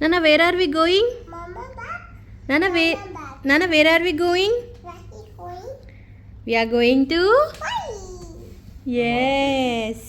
Nana, where are we going? Mama back, Nana, where? back. Nana, where are we going? Lucky going. We are going to. Bye. Yes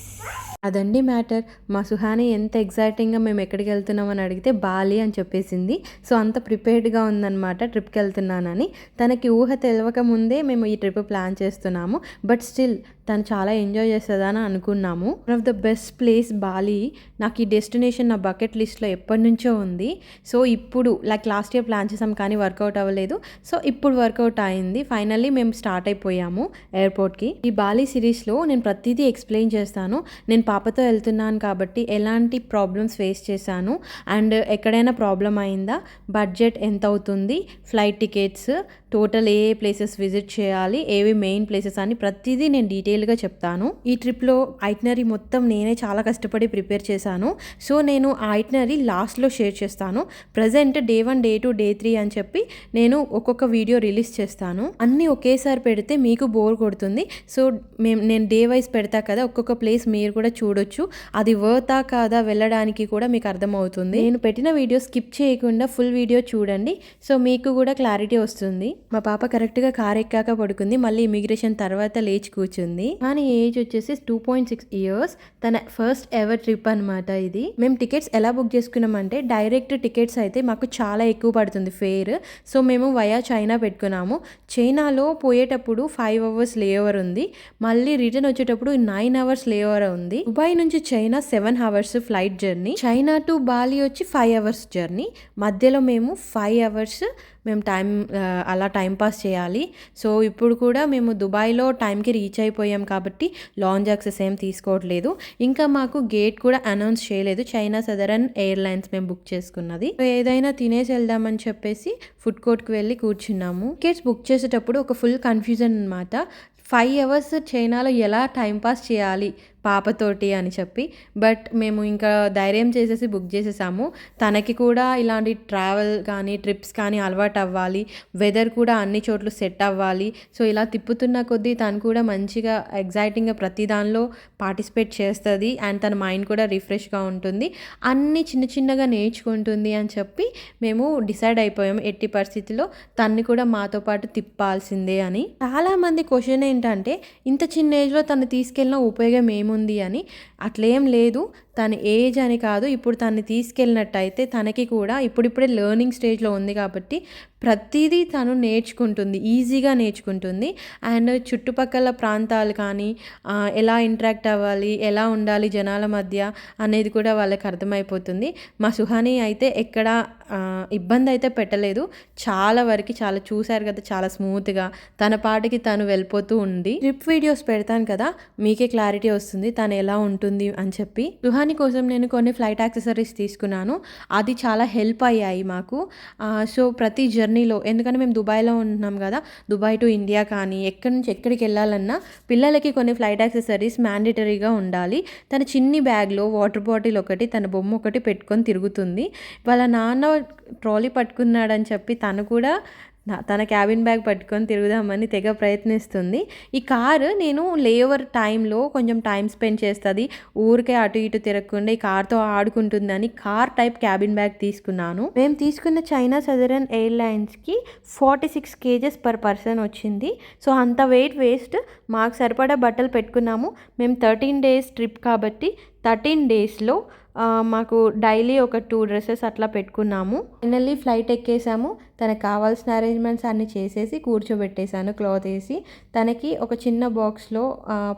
అదండి matter మా సుహాని ఎంత ఎగ్జైటింగ్గా మేము ఎక్కడికి వెళ్తున్నామని అడిగితే Bali అని చెప్పేసింది సో అంత ప్రిపేర్డ్గా ఉందన్నమాట ట్రిప్కి వెళ్తున్నానని తనకి ఊహ తెలియక ముందే మేము ఈ ట్రిప్ ప్లాన్ చేస్తున్నాము బట్ స్టిల్ తను చాలా ఎంజాయ్ చేస్తుందని అనుకున్నాము. One of the best place Bali నాకు ఈ డెస్టినేషన్ నా బకెట్ లిస్ట్లో ఎప్పటి నుంచో ఉంది. సో ఇప్పుడు లైక్ లాస్ట్ ఇయర్ ప్లాన్ చేసాం కానీ వర్కౌట్ అవ్వలేదు. సో ఇప్పుడు వర్కౌట్ అయింది. ఫైనల్లీ మేము స్టార్ట్ అయిపోయాము ఎయిర్పోర్ట్కి ఈ బాలి సిరీస్లో నేను ప్రతిదీ ఎక్స్ప్లెయిన్ చేస్తాను. నేను పాపతో వెళ్తున్నాను కాబట్టి ఎలాంటి ప్రాబ్లమ్స్ ఫేస్ చేశాను. అండ్ ఎక్కడైనా ప్రాబ్లం అయిందా? బడ్జెట్ ఎంత అవుతుంది? ఫ్లైట్ టికెట్స్ టోటల్ ఏ ఏ ప్లేసెస్ విజిట్ చేయాలి ఏవి మెయిన్ ప్లేసెస్ అని ప్రతిదీ నేను డీటెయిల్గా చెప్తాను. ఈ ట్రిప్లో ఐటనరీ మొత్తం నేనే చాలా కష్టపడి ప్రిపేర్ చేశాను. సో నేను ఆ ఐటనరీ లాస్ట్లో షేర్ చేస్తాను. Present day one day two day three అని చెప్పి నేను ఒక్కొక్క వీడియో రిలీజ్ చేస్తాను. అన్నీ ఒకేసారి పెడితే మీకు బోర్ కొడుతుంది. సో మేము నేను డే వైజ్ పెడతా కదా ఒక్కొక్క ప్లేస్ మీరు కూడా చూడొచ్చు. అది వర్తా కాదా వెళ్ళడానికి కూడా మీకు అర్థమవుతుంది. నేను పెట్టిన వీడియో స్కిప్ చేయకుండా ఫుల్ వీడియో చూడండి. సో మీకు కూడా క్లారిటీ వస్తుంది. మా పాప కరెక్ట్గా కార్ ఎక్కాక పడుకుంది. మళ్ళీ ఇమిగ్రేషన్ తర్వాత లేచి కూర్చుంది. కానీ ఏజ్ వచ్చేసి టూ పాయింట్ సిక్స్ ఇయర్స్. తన ఫస్ట్ ఎవర్ ట్రిప్ అనమాట ఇది. మేము టికెట్స్ ఎలా బుక్ చేసుకున్నామంటే డైరెక్ట్ టికెట్స్ అయితే మాకు చాలా ఎక్కువ పడుతుంది ఫేర్. సో మేము వయా చైనా పెట్టుకున్నాము. చైనాలో పోయేటప్పుడు ఫైవ్ అవర్స్ లేఓవర్ ఉంది. మళ్ళీ రిటర్న్ వచ్చేటప్పుడు నైన్ అవర్స్ లేఓవర్ ఉంది. దుబాయ్ నుంచి China seven hours flight journey. China to Bali వచ్చి ఫైవ్ అవర్స్ జర్నీ. మధ్యలో మేము ఫైవ్ అవర్స్ మేము టైం అలా టైంపాస్ చేయాలి. సో ఇప్పుడు కూడా మేము దుబాయ్లో టైంకి రీచ్ అయిపోయాం కాబట్టి లాంజ్ యాక్సెస్ ఏం తీసుకోవట్లేదు. ఇంకా మాకు గేట్ కూడా అనౌన్స్ చేయలేదు. చైనా సదరన్ ఎయిర్లైన్స్ మేము బుక్ చేసుకున్నది. ఏదైనా తినేసి వెళ్దామని చెప్పేసి ఫుడ్ కోర్ట్కి వెళ్ళి కూర్చున్నాము. టికెట్స్ బుక్ చేసేటప్పుడు ఒక ఫుల్ కన్ఫ్యూజన్ అనమాట ఫైవ్ అవర్స్ చైనాలో ఎలా టైంపాస్ చేయాలి? పాపతోటి అని చెప్పి. బట్ మేము ఇంకా ధైర్యం చేసేసి బుక్ చేసేసాము. తనకి కూడా ఇలాంటి ట్రావెల్ కానీ ట్రిప్స్ కానీ అలవాటు అవ్వాలి. వెదర్ కూడా అన్ని చోట్ల సెట్ అవ్వాలి. సో ఇలా తిప్పుతున్న కొద్దీ తను కూడా మంచిగా ఎగ్జైటింగ్గా ప్రతి దానిలో పార్టిసిపేట్ చేస్తుంది. అండ్ తన మైండ్ కూడా రిఫ్రెష్గా ఉంటుంది. అన్నీ చిన్న చిన్నగా నేర్చుకుంటుంది అని చెప్పి మేము డిసైడ్ అయిపోయాము. ఎట్టి పరిస్థితిలో తన్ని కూడా మాతో పాటు తిప్పాల్సిందే అని. చాలామంది క్వశ్చన్ ఏంటంటే ఇంత చిన్న ఏజ్లో తను తీసుకెళ్ళిన ఉపయోగం ఏమి ఏముంది అని. అట్లేం లేదు. తన ఏజ్ అని కాదు. ఇప్పుడు తను తీసుకెళ్ళినట్టయితే తనకి కూడా ఇప్పుడిప్పుడే లెర్నింగ్ స్టేజ్లో ఉంది కాబట్టి ప్రతిదీ తను నేర్చుకుంటుంది ఈజీగా నేర్చుకుంటుంది. అండ్ చుట్టుపక్కల ప్రాంతాలు కానీ ఎలా ఇంటరాక్ట్ అవ్వాలి ఎలా ఉండాలి జనాల మధ్య అనేది కూడా వాళ్ళకి అర్థమైపోతుంది. మా సుహాని అయితే ఎక్కడ ఇబ్బంది అయితే పెట్టలేదు. చాలా వరకు చాలా చూశారు కదా చాలా స్మూత్గా. తన పాటికి తను వెళ్ళిపోతూ ఉంది. ట్రిప్ వీడియోస్ పెడతాను కదా మీకే క్లారిటీ వస్తుంది తను ఎలా ఉంటుంది అని చెప్పి. సుహాని కోసం నేను కొన్ని ఫ్లైట్ యాక్సెసరీస్ తీసుకున్నాను. అది చాలా హెల్ప్ అయ్యాయి మాకు. సో ప్రతి జర్నీలో. ఎందుకంటే మేము దుబాయ్లో ఉంటున్నాం కదా. దుబాయ్ టు ఇండియా కానీ ఎక్కడి నుంచి ఎక్కడికి వెళ్ళాలన్నా పిల్లలకి కొన్ని ఫ్లైట్ యాక్సెసరీస్ మ్యాండేటరీగా ఉండాలి. తన చిన్ని బ్యాగ్లో వాటర్ బాటిల్ ఒకటి తన బొమ్మ ఒకటి పెట్టుకొని తిరుగుతుంది. వాళ్ళ నాన్న ట్రాలీ పట్టుకున్నాడని చెప్పి తను కూడా తన క్యాబిన్ బ్యాగ్ పట్టుకొని తిరుగుదామని తెగ ప్రయత్నిస్తుంది. ఈ కారు నేను లేఓవర్ టైంలో కొంచెం టైం స్పెండ్ చేస్తుంది. ఊరికే అటు ఇటు తిరగకుండా ఈ కార్తో ఆడుకుంటుందని కార్ టైప్ క్యాబిన్ బ్యాగ్ తీసుకున్నాను. మేము తీసుకున్న China Southern ఎయిర్లైన్స్కి forty six kgs per person వచ్చింది. సో అంత వెయిట్ వేస్ట్. మాకు సరిపడా బట్టలు పెట్టుకున్నాము. మేము థర్టీన్ డేస్ ట్రిప్ కాబట్టి థర్టీన్ డేస్లో మాకు డైలీ ఒక టూ డ్రెస్సెస్ అట్లా పెట్టుకున్నాము. ఫైనల్లీ ఫ్లైట్ ఎక్కేసాము. తనకు కావాల్సిన అరేంజ్మెంట్స్ అన్ని చేసేసి కూర్చోబెట్టేశాను క్లాత్ వేసి. తనకి ఒక చిన్న బాక్స్లో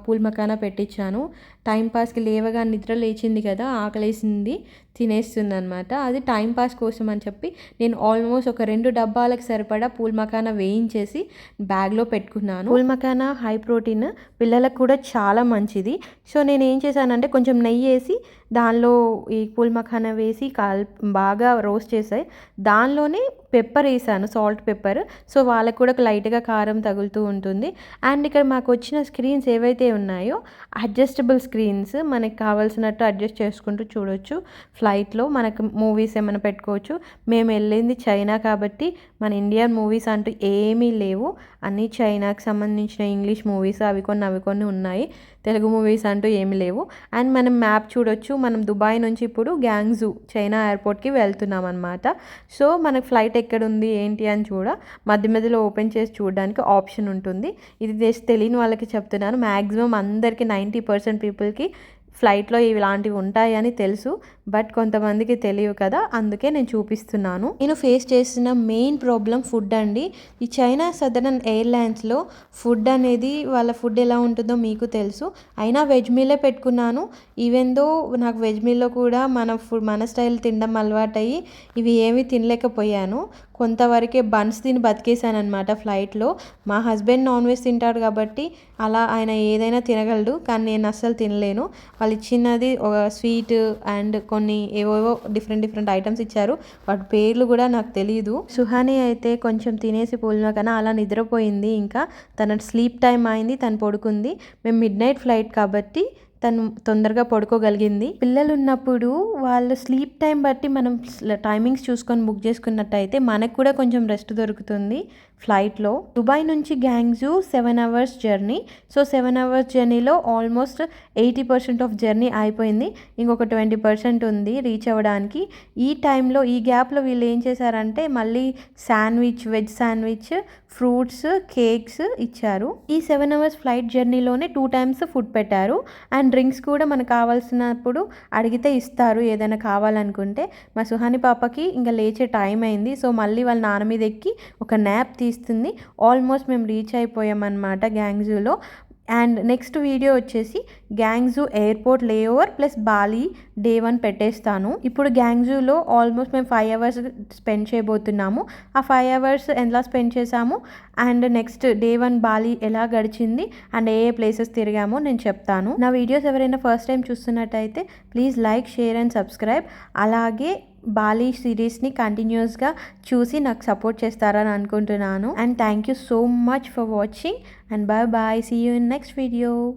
పూల్ మకానా పెట్టించాను. టైంపాస్కి లేవగా నిద్ర లేచింది కదా ఆకలేసింది తినేస్తుంది అనమాట అది టైంపాస్ కోసం అని చెప్పి నేను ఆల్మోస్ట్ ఒక రెండు డబ్బాలకు సరిపడా పూల్ మకానా వేయించేసి బ్యాగ్లో పెట్టుకున్నాను. పూల్ మకానా హై ప్రోటీన్ పిల్లలకు కూడా చాలా మంచిది. సో నేను ఏం చేశానంటే కొంచెం నెయ్యి వేసి దానిలో ఈ పూల్ మఖానా వేసి కాల్ బాగా రోస్ట్ చేసాయి. దానిలోనే పెప్పర్ వేసాను సాల్ట్ పెప్పర్. సో వాళ్ళకి కూడా లైట్గా కారం తగులుతూ ఉంటుంది. అండ్ ఇక్కడ మాకు వచ్చిన స్క్రీన్స్ ఏవైతే ఉన్నాయో అడ్జస్టబుల్ స్క్రీన్స్ మనకి కావాల్సినట్టు అడ్జస్ట్ చేసుకుంటూ చూడొచ్చు. ఫ్లైట్లో మనకు మూవీస్ ఏమైనా పెట్టుకోవచ్చు. మేము వెళ్ళింది చైనా కాబట్టి మన ఇండియన్ మూవీస్ అంటూ ఏమీ లేవు. అన్నీ చైనాకి సంబంధించిన ఇంగ్లీష్ మూవీస్ అవి కొన్ని అవి కొన్ని ఉన్నాయి. తెలుగు మూవీస్ అంటూ ఏమి లేవు. అండ్ మనం మ్యాప్ చూడొచ్చు. మనం దుబాయ్ నుంచి ఇప్పుడు గ్యాంగ్జూ చైనా ఎయిర్పోర్ట్కి వెళ్తున్నాం అనమాట సో మనకు ఫ్లైట్ ఎక్కడ ఉంది ఏంటి అని చూడ మధ్య మధ్యలో ఓపెన్ చేసి చూడడానికి ఆప్షన్ ఉంటుంది. ఇది తెలియని వాళ్ళకి చెప్తున్నాను. మ్యాక్సిమం అందరికీ నైంటీ పర్సెంట్ పీపుల్కి ఫ్లైట్లో ఇలాంటివి ఉంటాయని తెలుసు బట్ కొంతమందికి తెలియవు కదా అందుకే నేను చూపిస్తున్నాను. నేను ఫేస్ చేసిన మెయిన్ ప్రాబ్లం ఫుడ్ అండి. ఈ చైనా సదరన్ ఎయిర్లైన్స్లో ఫుడ్ అనేది వాళ్ళ ఫుడ్ ఎలా ఉంటుందో మీకు తెలుసు. అయినా వెజ్ మీలే పెట్టుకున్నాను. ఈవెన్ దో నాకు వెజ్ మీల్లో కూడా మన ఫుడ్ మన స్టైల్ తినడం అలవాటయ్యి ఇవి ఏమీ తినలేకపోయాను. కొంతవరకే బన్స్ తిని బతికేసాను అనమాట ఫ్లైట్లో. మా హస్బెండ్ నాన్ వెజ్ తింటాడు కాబట్టి అలా ఆయన ఏదైనా తినగలడు కానీ నేను అస్సలు తినలేను. వాళ్ళు ఇచ్చినది ఒక స్వీట్ అండ్ కొన్ని ఏవేవో డిఫరెంట్ డిఫరెంట్ ఐటమ్స్ ఇచ్చారు. వాటి పేర్లు కూడా నాకు తెలియదు సుహాని అయితే కొంచెం తినేసి పోలిన కన్నా అలా నిద్రపోయింది. ఇంకా తన స్లీప్ టైం అయింది తను పడుకుంది. మేము మిడ్ నైట్ ఫ్లైట్ కాబట్టి తను తొందరగా పడుకోగలిగింది. పిల్లలు ఉన్నప్పుడు వాళ్ళ స్లీప్ టైం బట్టి మనం టైమింగ్స్ చూసుకొని బుక్ చేసుకున్నట్టయితే మనకు కూడా కొంచెం రెస్ట్ దొరుకుతుంది. ఫ్లైట్లో. దుబాయ్ నుంచి Guangzhou seven hours journey. So seven hours జర్నీలో almost eighty percent of journey అయిపోయింది. ఇంకొక ట్వంటీ పర్సెంట్ ఉంది రీచ్ అవ్వడానికి. ఈ టైంలో ఈ గ్యాప్లో వీళ్ళు ఏం చేశారంటే మళ్ళీ sandwich veg sandwich fruits cakes ఇచ్చారు. ఈ సెవెన్ అవర్స్ ఫ్లైట్ జర్నీలోనే టూ టైమ్స్ ఫుడ్ పెట్టారు. అండ్ డ్రింక్స్ కూడా మనకు కావాల్సినప్పుడు అడిగితే ఇస్తారు ఏదైనా కావాలనుకుంటే. మా సుహాని పాపకి ఇంకా లేచే టైం అయింది. సో మళ్ళీ వాళ్ళ నాన్న మీద ఎక్కి ఒక న్యాప్ తీస్తుంది ఆల్మోస్ట్ మేము రీచ్ అయిపోయామన్నమాట గ్యాంగ్జూలో అండ్ నెక్స్ట్ వీడియో వచ్చేసి Guangzhou airport layover plus Bali day one పెట్టేస్తాను. ఇప్పుడు గ్యాంగ్జూలో ఆల్మోస్ట్ మేము ఫైవ్ అవర్స్ స్పెండ్ చేయబోతున్నాము. ఆ ఫైవ్ అవర్స్ ఎలా స్పెండ్ చేసాము and next day one Bali ఎలా గడిచింది? అండ్ ఏ ఏ ప్లేసెస్ తిరిగామో? నేను చెప్తాను. నా వీడియోస్ ఎవరైనా ఫస్ట్ టైం చూస్తున్నట్టయితే please like share and subscribe అలాగే బాలీ సిరీస్ని కంటిన్యూస్గా చూసి నాకు సపోర్ట్ చేస్తారని అనుకుంటున్నాను. And thank you so much for watching and bye bye see you in next video